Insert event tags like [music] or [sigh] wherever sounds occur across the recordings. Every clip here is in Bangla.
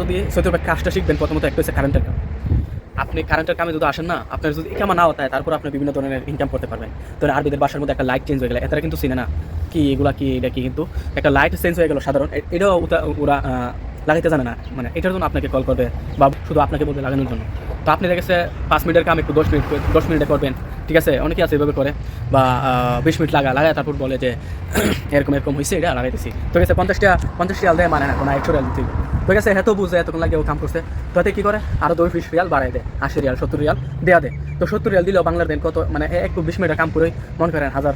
যদি সত্যি কাজটা শিখবেন। প্রথমত একটা হচ্ছে কারেন্টের কাম। আপনি কারেন্টের কামে যদি আসেন না, আপনার যদি ইকামা না তাই তারপর আপনি বিভিন্ন ধরনের ইনকাম করতে পারবেন। ধরেন আরবিদের বাসার মধ্যে একটা লাইট চেঞ্জ হয়ে গেলে, এটারা কিন্তু চিনে না। কি এগুলা কি, এটা কি কিন্তু একটা লাইট চেঞ্জ হয়ে গেল সাধারণ। এটাও ওরা লাগাইতে জানে না। মানে এটার জন্য আপনাকে কল করবে বা শুধু আপনাকে বলবে লাগানোর জন্য। তো আপনি দেখেছে পাঁচ মিনিটের কাম একটু দশ মিনিট, দশ মিনিটে করবেন। ঠিক আছে? অনেকে আছে এভাবে করে। বা বিশ মিনিট লাগা, লাগায় তারপর বলে যে এরকম এরকম হয়েছে এটা লাগাইতেছি তো গেছে পঞ্চাশটা পঞ্চাশ রিয়াল দেয় মানে না কোনো একশো রিয়াল দিতে তো গেছে এত বুঝে, এতক্ষণ লাগে ও কাম করছে। তো এতে কি করে? আরও দশ বিশ রিয়াল বাড়াই দেয়, আশি রিয়াল, সত্তর রিয়াল দেয়া দেয়। তো সত্তর রিয়াল দিলেও বাংলার দেন কত মানে একটু বিশ মিনিটের কাম করে মনে করেন হাজার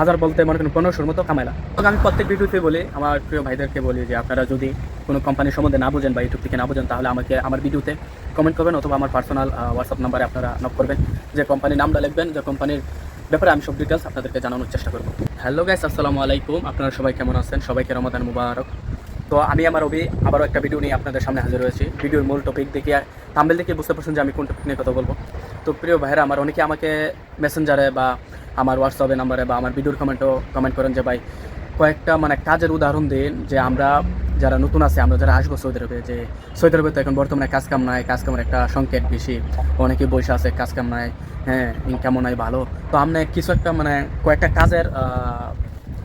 হাজার বলতে মনে করেন পনেরোশোর মতো কামাইলা তো আমি প্রত্যেক ভিডিওতে বলি, আমার প্রিয় ভাইদেরকে বলি যে, আপনারা যদি কোনো কোম্পানির সম্বন্ধে না বুঝেন বা ইউটিউব থেকে না বুঝেন, তাহলে আমাকে আমার ভিডিওতে কমেন্ট করবেন অথবা আমার পার্সোনাল হোয়াটসঅ্যাপ নাম্বারে আপনারা নক করবেন। যে কোম্পানির নামটা লিখবেন, যে কোম্পানির ব্যাপারে আমি সব ডিটেলস আপনাদেরকে জানানোর চেষ্টা করব। হ্যালো গাইস আসসালামু আলাইকুম। আপনারা সবাই কেমন আছেন? সবাইকে রমাদান মুবারক। তো আমি আমার অভি, আবারও একটা ভিডিও নিয়ে আপনাদের সামনে হাজির হয়েছি। ভিডিওর মূল টপিক দেখে তামিল দেখে বুঝতে পারছেন যে আমি কোন টপিক নিয়ে কথা বলব। তো প্রিয় ভাইরা আমার অনেকে আমাকে মেসেঞ্জারে বা আমার হোয়াটসঅ্যাপে নাম্বারে বা আমার ভিডিওর কমেন্টও কমেন্ট করেন যে, ভাই, কয়েকটা মানে কাজের উদাহরণ দিন যে আমরা যারা নতুন আছে, আমরা যারা আসব সৌদি আরবে, যে সৌদি আরবে তো এখন বর্তমানে কাজ কাম নাই কাজ কামের একটা সংকেত বেশি। অনেকে বসে আছে কাজ কাম নাই হ্যাঁ ইনকামও নাই, ভালো। তো আপনি কিছু একটা মানে কয়েকটা কাজের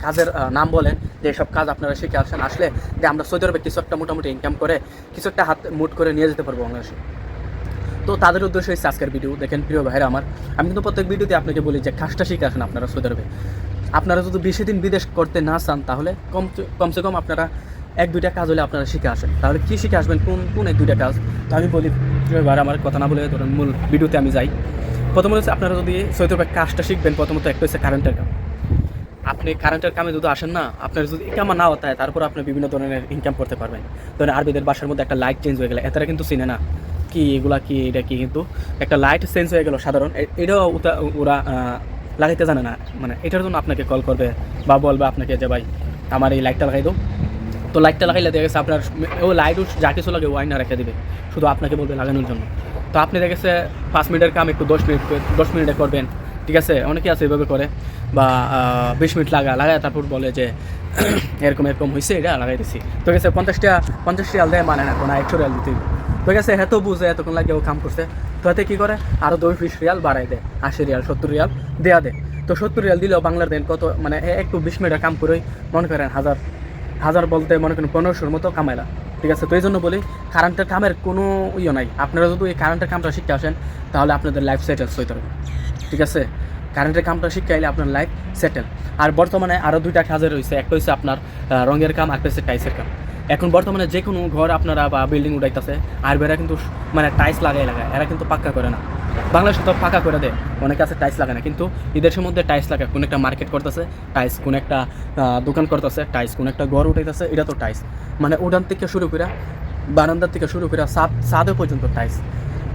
কাজের নাম বলেন যে সব কাজ আপনারা শিখে আসেন, আসলে যে আমরা সৌদি আরবে কিছু একটা মোটামুটি ইনকাম করে কিছু একটা হাত মুট করে নিয়ে যেতে পারব বাংলাদেশে। তো তাদের উদ্দেশ্যে হচ্ছে আজকের ভিডিও দেখেন প্রিয় ভাইরা আমার, আমি কিন্তু প্রত্যেক ভিডিওতে আপনাকে বলি যে কাজটা শিখে আসেন আপনারা সৌদি আরবে। আপনারা যদি বেশি দিন বিদেশ করতে না চান, তাহলে কম, কমসে কম আপনারা এক, দুইটা কাজ হলে আপনারা শিখে আসেন। তাহলে কী শিখে আসবেন? কোন কোন এক, দুইটা কাজ? তো আমি বলি, এবার আমার কথা না বলে ধরুন মূল ভিডিওতে আমি যাই। প্রথমত হচ্ছে আপনারা যদি আরবে কাজটা শিখবেন, প্রথমত একটা হচ্ছে কারেন্টের কাম। আপনি কারেন্টের কামে যদি আসেন না, আপনার যদি ইকামা না হতায় তারপর আপনি বিভিন্ন ধরনের ইনকাম করতে পারবেন। ধরেন আরবিদের বাসার মধ্যে একটা লাইট চেঞ্জ হয়ে গেলে এতারা কিন্তু চিনে না। কি, এগুলা কি, এটা কি কিন্তু? একটা লাইট চেঞ্জ হয়ে গেল সাধারণ এটাও ওরা লাগাইতে জানে না। মানে এটার জন্য আপনাকে কল করবে বা বলবে আপনাকে যে, ভাই, আমার এই লাইটটা লাগাই দাও। তো লাইটটা লাগাইলে দেখা গেছে আপনার ও লাইট যা কিছু লাগে ওয়াইন রেখে দেবে। শুধু আপনাকে বলবে লাগানোর জন্য। তো আপনি দেখেছে পাঁচ মিনিটের কাম একটু দশ মিনিট দশ মিনিটে করবেন। ঠিক আছে? অনেকে আছে এভাবে করে। বা বিশ মিনিট লাগা লাগায় তারপর বলে যে, [coughs] এরকম এরকম হয়েছে এটা লাগাই দিছি তো গেছে পঞ্চাশটা পঞ্চাশ রিয়াল দেয় মানে না, কোনো একশো রিয়াল দিতে। তো গেছে এত বুঝে, এতক্ষণ লাগে ও কাম করছে। তো এতে কী করে? আরও দশ বিশ রিয়াল বাড়াই দেয়, আশি রিয়াল, সত্তর রিয়াল দেয়া দেয়। তো সত্তর রিয়াল দিলেও বাংলার দেন কত মানে একটু বিশ মিনিটের কাম করেই মনে করেন হাজার হাজার বলতে মনে করেন পনেরোশোর মতো কামাইলা। ঠিক আছে, তো এই জন্য বলি কারেন্টের কামের কোনো ইয়ে নাই। আপনারা যদি এই কারেন্টের কামটা শিখতে আসেন, তাহলে আপনাদের লাইফ সেটেল হইতে হবে। ঠিক আছে? কারেন্টের কামটা শিখে আইলে আপনার লাইফ সেটেল আর বর্তমানে আরও দুইটা কাজের রয়েছে। একটা হচ্ছে আপনার রঙের কাম একটা হচ্ছে টাইসের কাম। এখন বর্তমানে যে কোনো ঘর আপনারা বা বিল্ডিং উঠাইতেছে, আর এরা কিন্তু মানে টাইস লাগাই লাগায়, এরা কিন্তু পাক্কা করে না। বাংলাদেশে তো ফাঁকা করে দেয়। অনেকে আছে টাইস লাগে না, কিন্তু এদেশের মধ্যে টাইস লাগে কোন একটা মার্কেট করতেছে টাইস কোন একটা দোকান করতেছে টাইস কোন একটা ঘর উঠাইতেছে, এটা তো টাইস মানে উড়ান থেকে শুরু করে বারান্দার থেকে শুরু করে সাদ সাদও পর্যন্ত টাইস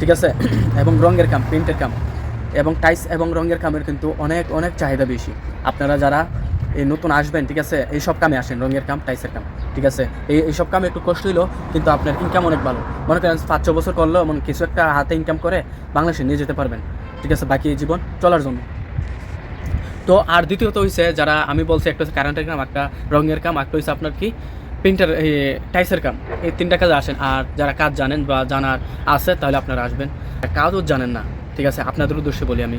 ঠিক আছে? [clears throat] এবং রঙের কাম পেন্টের কাম। এবং টাইস এবং রঙের কামের কিন্তু অনেক অনেক চাহিদা বেশি। আপনারা যারা এই নতুন আসবেন, ঠিক আছে? এই সব কামে আসেন, রঙের কাম টাইসের কাম, ঠিক আছে? এই এই সব কামে একটু কষ্ট হইলেও কিন্তু আপনার ইনকাম অনেক ভালো। মনে করেন পাঁচ, ছ বছর করলেও এমন কিছু একটা হাতে ইনকাম করে বাংলাদেশে নিয়ে যেতে পারবেন, ঠিক আছে? বাকি জীবন চলার জন্য। তো, আর দ্বিতীয়ত হয়েছে যারা, আমি বলছি একটা হচ্ছে কারেন্টের কাম, একটা রঙের কাম, একটা হচ্ছে আপনার কি? প্রিন্টার টাইসের কাম, এই তিনটা কাজে আসেন। আর যারা কাজ জানেন বা জানার আছে, তাহলে আপনারা আসবেন। কাজও জানেন না, ঠিক আছে? আপনাদের উদ্দেশ্যে বলি আমি।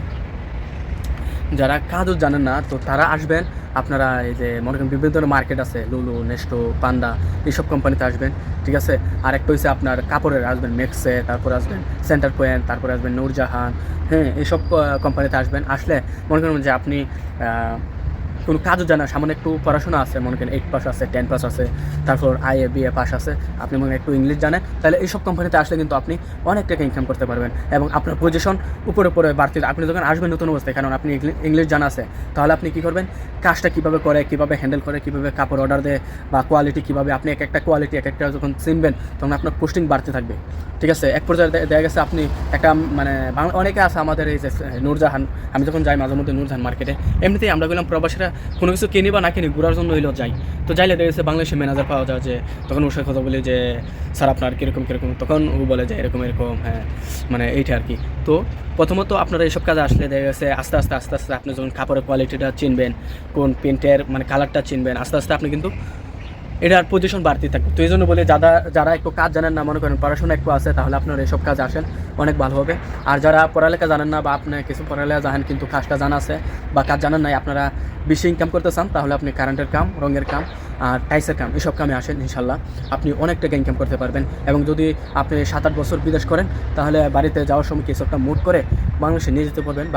যারা কাজও জানেন না, তো তারা আসবেন আপনারা এই যে মনে করেন বিভিন্ন ধরনের মার্কেট আছে, লুলু, নেস্টো, পান্ডা, এইসব কোম্পানিতে আসবেন, ঠিক আছে? আর একটা হচ্ছে আপনার কাপড়ের, আসবেন মেক্সে, তারপর আসবেন সেন্টার পয়েন্ট, তারপরে আসবেন নূরজাহান হ্যাঁ এইসব কোম্পানিতে আসবেন। আসলে মনে করেন যে আপনি কোনো কাজও জানা সামনে একটু পড়াশোনা আছে, মনে করেন এইট পাস আছে টেন পাস আছে, তারপর I A B A pass আছে। আপনি মনে একটু ইংলিশ জানেন, তাহলে এইসব কোম্পানিতে আসলে কিন্তু আপনি অনেক টাকা ইনকাম করতে পারবেন এবং আপনার পজিশন উপরে উপরে বাড়তে আপনি যখন আসবেন নতুন অবস্থায়, কারণ আপনি ইংলিশ জানা আছে, তাহলে আপনি কী করবেন? কাজটা কীভাবে করে, কীভাবে হ্যান্ডেল করে, কীভাবে কাপড় অর্ডার দেয় বা কোয়ালিটি কীভাবে, আপনি এক একটা কোয়ালিটি এক একটা যখন চিনবেন, তখন আপনার পোস্টিং বাড়তে থাকবে। ঠিক আছে? এক পর্যায়ে দেখা গেছে আপনি একটা মানে অনেকে আছে আমাদের এই যে নূরজাহান, আমি যখন যাই মাঝে মধ্যে নূরজাহান মার্কেটে এমনিতেই আমরা গেলাম প্রবাসীরা কোনো কিছু কিনি বা না কিনি, ঘোরার জন্য হইলেও যাই। তো যাইলে দেখা গেছে বাংলাদেশে ম্যানেজার পাওয়া যায় যে, তখন ওর সাথে কথা বলি যে, স্যার, আপনার কীরকম কীরকম? তখন ও বলে যে, এরকম এরকম হ্যাঁ মানে এইটা আর কি। তো প্রথমত আপনারা এইসব কাজে আসলে দেখা গেছে আস্তে আস্তে আস্তে আস্তে, আপনি যখন কাপড়ের কোয়ালিটিটা চিনবেন, কোন প্রিন্টের মানে কালারটা চিনবেন, আস্তে আস্তে আপনি কিন্তু এটার পজিশন বাড়তি থাকবে। তো এই জন্য বলে যারা যারা একটু কাজ জানেন না, মনে করেন পড়াশোনা একটু আছে, তাহলে আপনারা এসব কাজে আসেন, অনেক ভালো হবে। আর যারা পড়ালেখা জানেন না বা আপনি কিছু পড়ালেখা জানেন কিন্তু কাজটা জানা আছে বা কাজ জানেন নাই, আপনারা বেশি ইনকাম করতে চান, তাহলে আপনি কারেন্টের কাম, রঙের কাম, আর টাইসের কাম, এসব কামে আসেন ইনশাল্লাহ। আপনি অনেক টাকা ইনকাম করতে পারবেন। এবং যদি আপনি সাত আট বছর বিদেশ করেন, তাহলে বাড়িতে যাওয়ার সময় কিছু একটা করে বাংলাদেশে নিয়ে যেতে পারবেন।